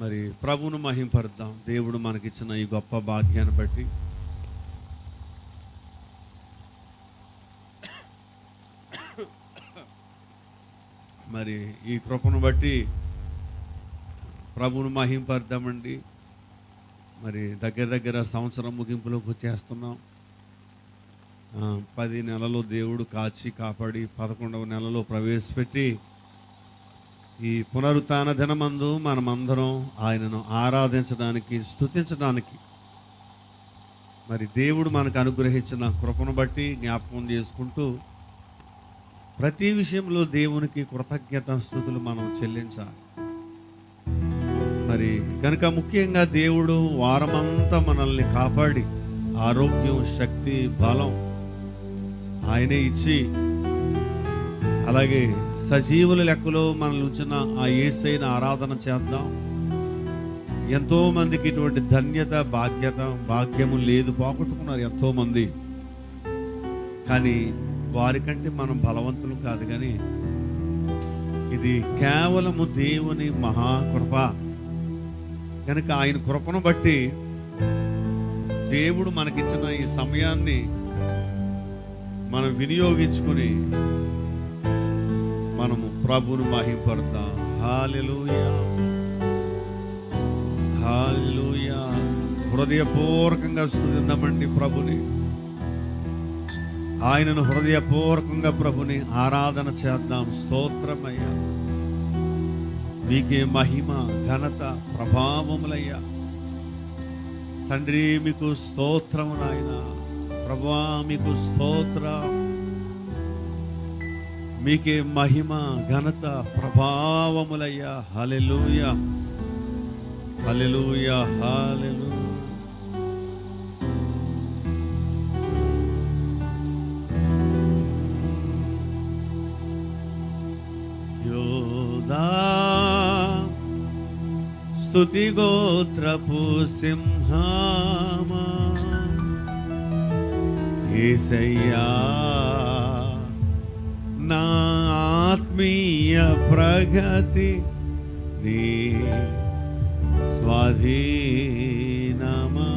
మరి ప్రభువును మహింపరుద్దాం. దేవుడు మనకిచ్చిన ఈ గొప్ప భాగ్యాన్ని బట్టి. మరి ఈ కృపను బట్టి ప్రభువును మహింపరుద్దామండి. మరి దగ్గర దగ్గర సంవత్సరం ముగింపులోకి వచ్చేస్తున్నాం. పది నెలలు దేవుడు కాచి కాపాడి పదకొండవ నెలలో ప్రవేశపెట్టి ఈ పునరుత్న దినమందు మనమందరం ఆయనను ఆరాధించడానికి స్తుతించడానికి. మరి దేవుడు మనకు అనుగ్రహించిన కృపను బట్టి జ్ఞాపకం చేసుకుంటూ ప్రతి విషయంలో దేవునికి కృతజ్ఞత స్థుతులు మనం చెల్లించాలి. మరి కనుక ముఖ్యంగా దేవుడు వారమంతా మనల్ని కాపాడి ఆరోగ్యం శక్తి బలం ఆయనే ఇచ్చి అలాగే సజీవుల లెక్కలో మనల్ని ఉంచిన ఆ ఏసైన ఆరాధన చేద్దాం. ఎంతో మందికి ఇటువంటి ధన్యత బాధ్యత భాగ్యము లేదు. పోగొట్టుకున్నారు ఎంతో మంది కానీ వారికంటే మనం బలవంతులు కాదు కానీ ఇది కేవలము దేవుని మహాకృప కనుక ఆయన కృపను బట్టి దేవుడు మనకిచ్చిన ఈ సమయాన్ని మనం వినియోగించుకుని మనము ప్రభును మహింపడతాం. హాలెలూయా. హాలెలూయా. హృదయపూర్వకంగా స్తుతిద్దామండి ప్రభుని. ఆయనను హృదయపూర్వకంగా ప్రభుని ఆరాధన చేద్దాం. స్తోత్రమయ్యా. మీకే మహిమ ఘనత ప్రభావములయ్యా. తండ్రి మీకు స్తోత్రము నాయన. ప్రభా మీకు స్తోత్రం. మీకే మహిమ ఘనత ప్రభావములయ్యా. హలెలూయ హలెలూయ హాలెలు యోదా స్తుతి గోత్రపు సింహామా. ఏసయ్యా. నా ఆత్మీయ ప్రగతి నీ స్వాధీనమా.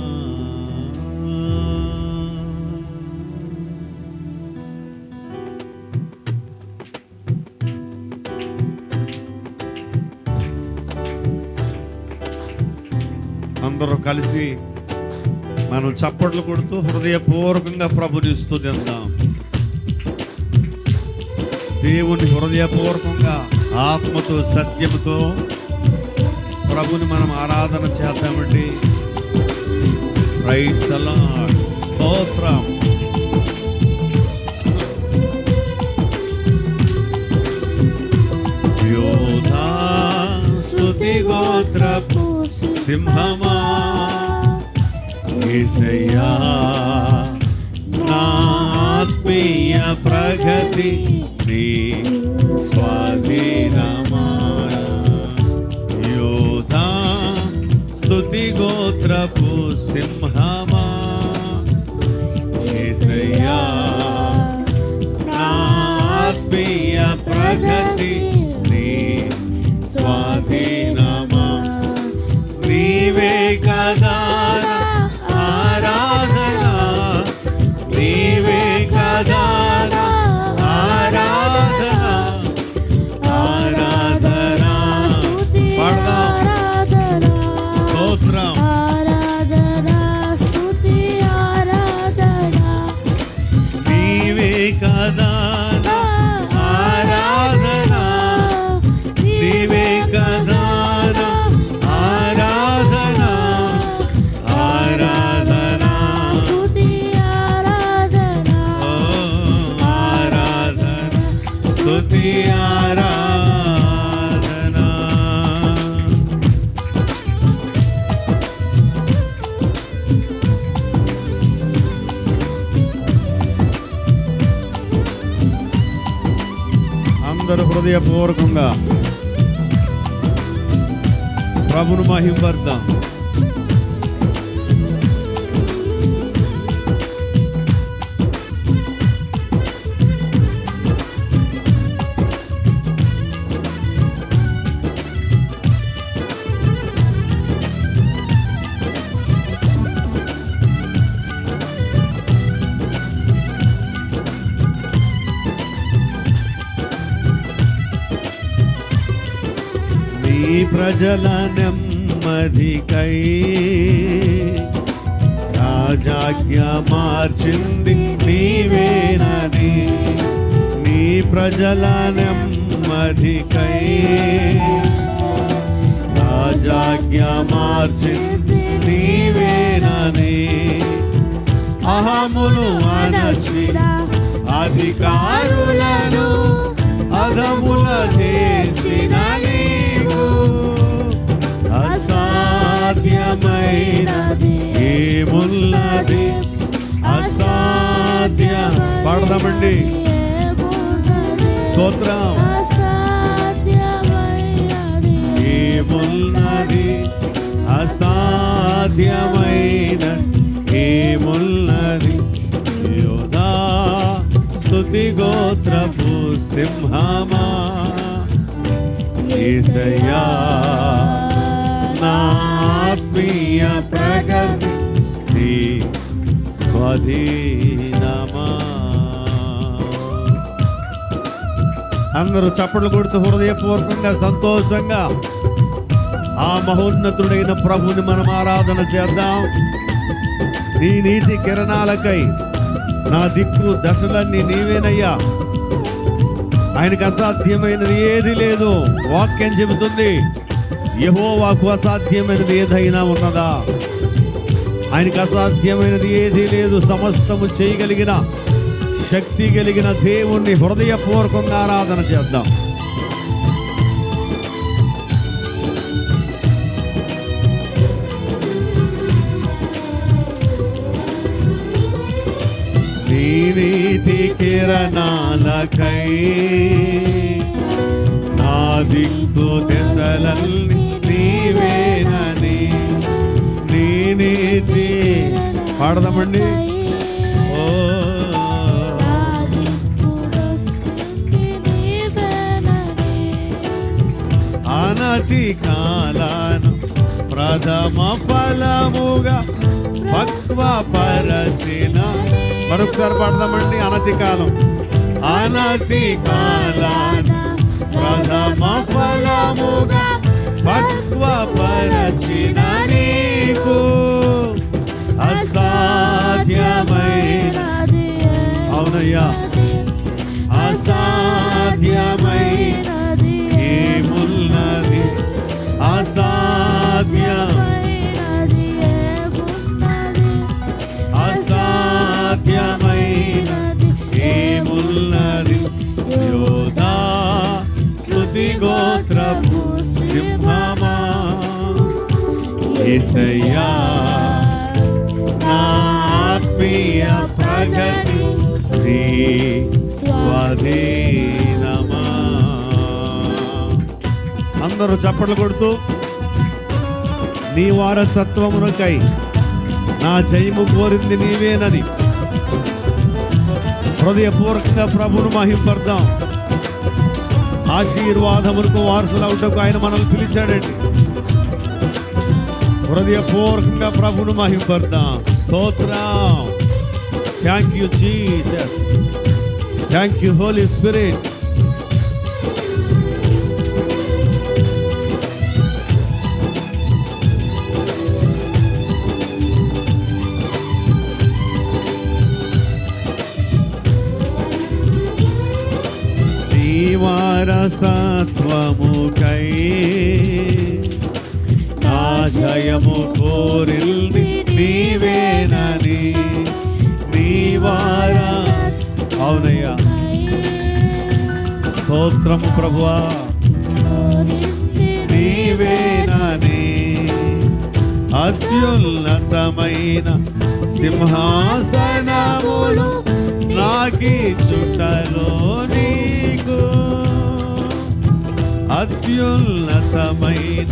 అందరూ కలిసి మనం చప్పట్లు కొడుతూ హృదయపూర్వకంగా ప్రభుని స్తుతిద్దాం దేవుని హృదయపూర్వకంగా ఆత్మతో సత్యముతో ప్రభుని మనం ఆరాధన చేద్దామండి. ప్రైజ్ స్తోత్రం. యోధా స్తుతి గోత్రపు సింహమా ఏసయ్యా నా ఆత్మీయ ప్రగతి నీ స్వాధీనమా యోధా స్తుతి గోత్రపు సింహమా. ఏసయ్యా నా ఆత్మీయ ప్రగతి నీ స్వాధీనమా అందరూ హృదయపూర్వకంగా ప్రభును మహింపర్దాం ప్రజల నెమ్మదికై రాజాజ్ఞ మార్చింది నీవేనని నీ ప్రజల నెమ్మదికై. రాజాజ్ఞ మార్చింది నీవేనని అహమును అనచి అధికారులను అధముల చేసిన అసాధ్యమైనది ఏమున్నది? అసాధ్య. పాడదామండి. స్తోత్రం. ఏమున్నది? అసాధ్యమైన ఏమున్నది? యోధా స్థుతి గోత్రపు సింహమా ఏసయ్యా. ఆత్మీయ ప్రగతి స్వధీనమా. అందరూ చప్పట్లు కొడుతూ హృదయపూర్వకంగా సంతోషంగా ఆ మహోన్నతుడైన ప్రభుని మనం ఆరాధన చేద్దాం. నీ నీతి కిరణాలకై నా దిక్కు దశలన్నీ నీవేనయ్యా. ఆయనకు అసాధ్యమైనది ఏది లేదు. వాక్యం చెబుతుంది. యహోవాకు అసాధ్యమైనది ఏదైనా ఉన్నదా? ఆయనకు అసాధ్యమైనది ఏదీ లేదు. సమస్తము చేయగలిగిన శక్తి కలిగిన దేవుణ్ణి హృదయపూర్వకంగా ఆరాధన చేద్దాం. నీతి కిరణాలకై నా దిక్కు దశలన్నీ పాడదామండి. ఓ. అనతి కాలాను ప్రథమ ఫలముగా పక్వపరచిన మరొకసారి పాడదామండి అనతి కాలం. అనతి కాలాను ప్రథమ ఫలముగా పక్వపరచిన నీకు. అసాధ్యమైన అవునయ్యా. అసాధ్యమైన ఏమున్నది? అసాధ్య అసాధ్యమైన ఏమున్నది? యోధా స్తుతి గోత్రపు సింహమా? ఏసయ్యా. ఆత్మీయ ప్రగతి స్వాధీనమా అందరూ చప్పట్లు కొడుతూ నీ వారసత్వమునకై నా జయము కోరింది నీవేనని హృదయపూర్వకంగా ప్రభును మహింపడదాం ఆశీర్వాదములకు వారసులవుటకు ఆయన మనల్ని పిలిచాడండి. హృదయపూర్వకంగా ప్రభును మహింపడదాం స్తోత్రం. Thank you Jesus thank you holy spirit నీ వారసత్వముకై నా జయము కోరిల్ది నీవేనని వారా. అవునయ్యా. స్తోత్రము ప్రభువా. నీవేనని అత్యున్నతమైన సింహాసనములు నాకి చుట్టలో నీకు. అత్యున్నతమైన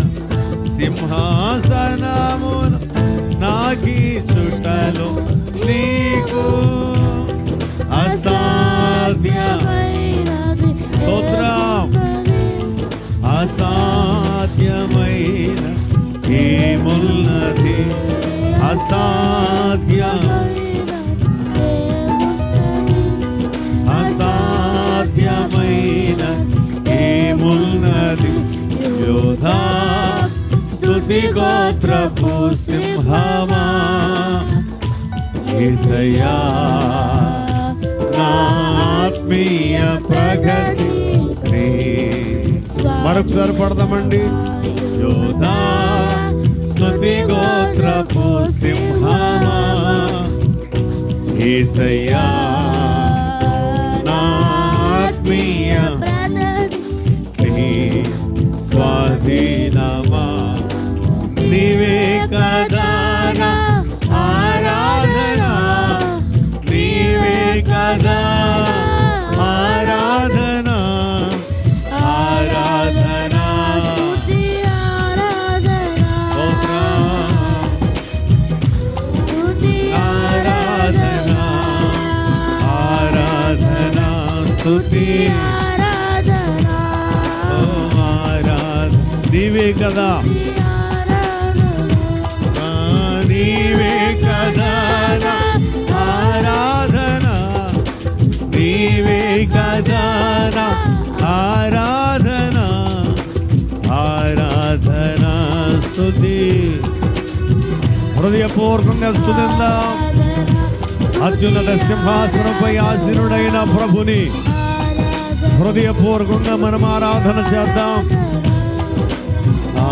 సింహాసనములు నాకి చుట్టలో నీకు అసాధ్యమైనది స్తోత్రం. అసాధ్యమైన ఏమున్నది? అసాధ్యం. అసాధ్యమైన ఏమున్నది? యోధా గోత్రపు సింహమా? ఏసయ్యా నా ఆత్మీయ ప్రగతి. మరొకసారి పడదామండి. యోధా స్తుతి గోత్రపు సింహమా. ఏసయ్యా ఆత్మీయ నీ కదా. నీవే కదా ఆరాధన. నీవే కదా ఆరాధన. ఆరాధన స్తుతి హృదయపూర్వకంగా స్థుతిందాం. అత్యున్నత సింహాసనంపై ఆసీనుడైన ప్రభుని హృదయపూర్వకంగా మనం ఆరాధన చేద్దాం.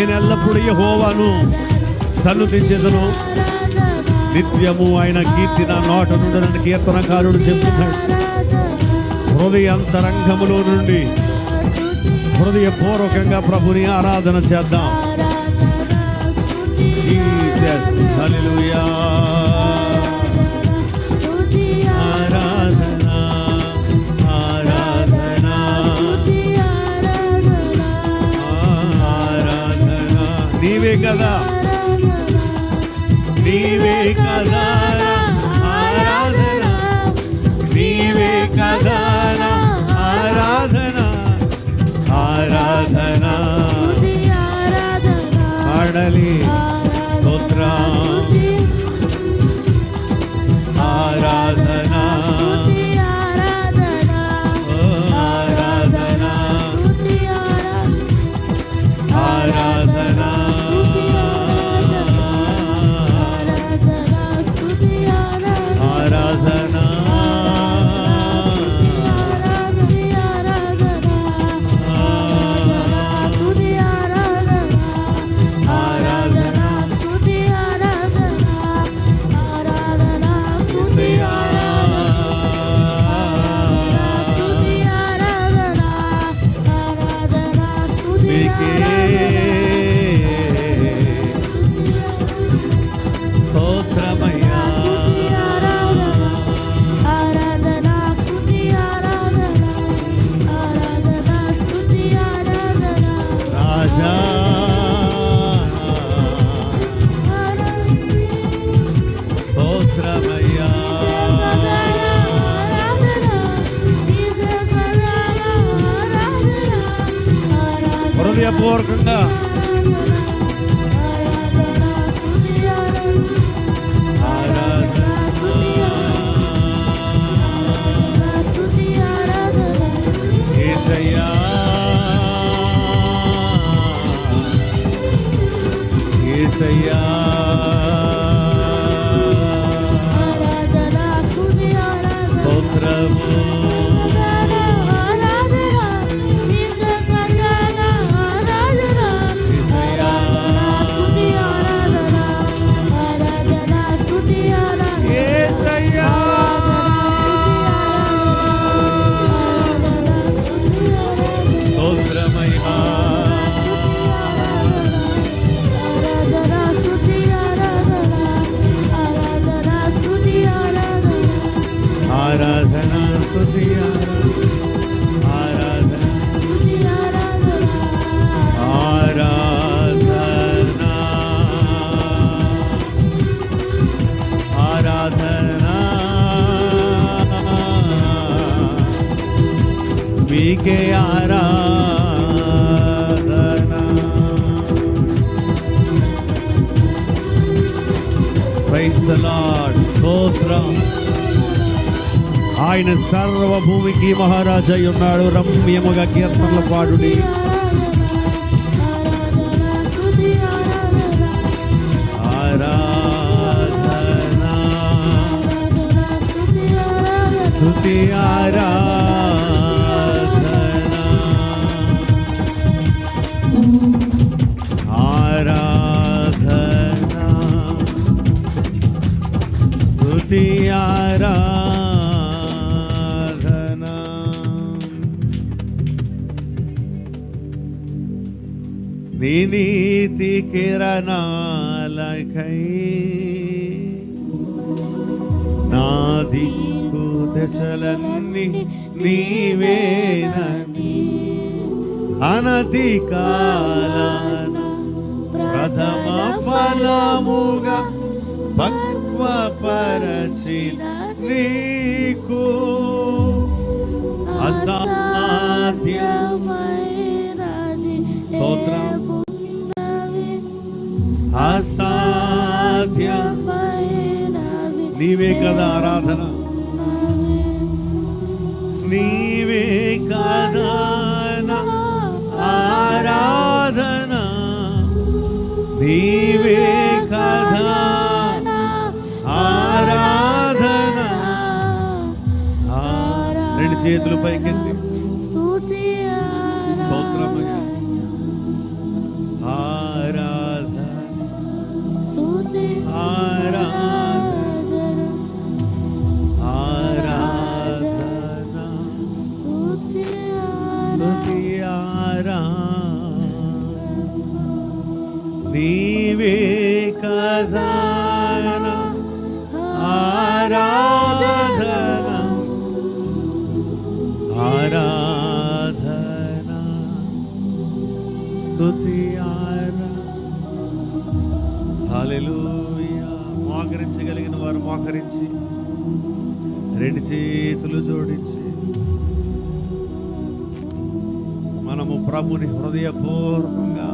నేను ఎల్లప్పుడూ యెహోవాను సన్నుతించేదను. నిత్యము ఆయన కీర్తి నా నోట నుండి నన్ను కీర్తనకారుడు చెప్తున్నాడు హృదయంతరంగములో నుండి హృదయపూర్వకంగా ప్రభుని ఆరాధన చేద్దాం. Jesus hallelujah. కదా ఆరాధన. నీవే కదా ఆరాధన. ఆరాధన. ఆడలి. ఆరాధనా మీకే ఆరాధనా. క్రైస్తలాడ్ స్తోత్రం. ఆయన సర్వభూమికి మహారాజై ఉన్నాడు రమ్యముగా కీర్తనలు పాడుడి. నీతి కిరణాలకై నా దిక్కు దశలన్నీ నీవేనని. అనతి కాలాన ప్రథమ ఫలముగా పక్వపరచిన నీకు అసాధ్యం స్తోత్రం అసాధ్యం నీవే కదా ఆరాధన. నీవే కదా నా ఆరాధన. నీవే కదా ఆరాధన. ఆ, రెండు చేతులు పైకెత్తి. స్తోత్రమయ్యా ఆరాధన ఆరాధన. ఆరాధన. స్తుతి ఆరాధన నీవే కదా ఆరాధన. ఆరాధన. స్తుతి హల్లెలూయా. మోకరించగలిగిన వారు మోకరించి రెండు చేతులు జోడించి. ప్రభుని హృదయపూర్వకంగా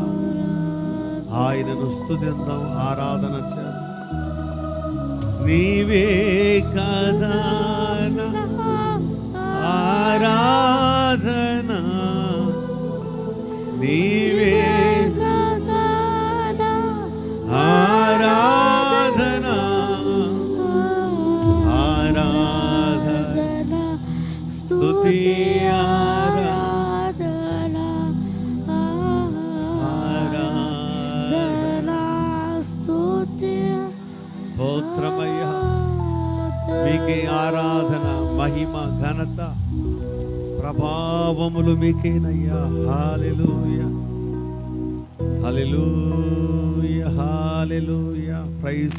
ఆయనను స్తుతిద్దాం ఆరాధన చేద్దాం. నీవే కదా ఆరాధన. నీవే ఆరాధన. ఆరాధన. స్తుతి ఆరాధన. స్తోత్రమయ్యా. మీకే ఆరాధన మహిమ ఘనత ప్రభావములు మీకేనయ్యా. Hallelujah hallelujah hallelujah praise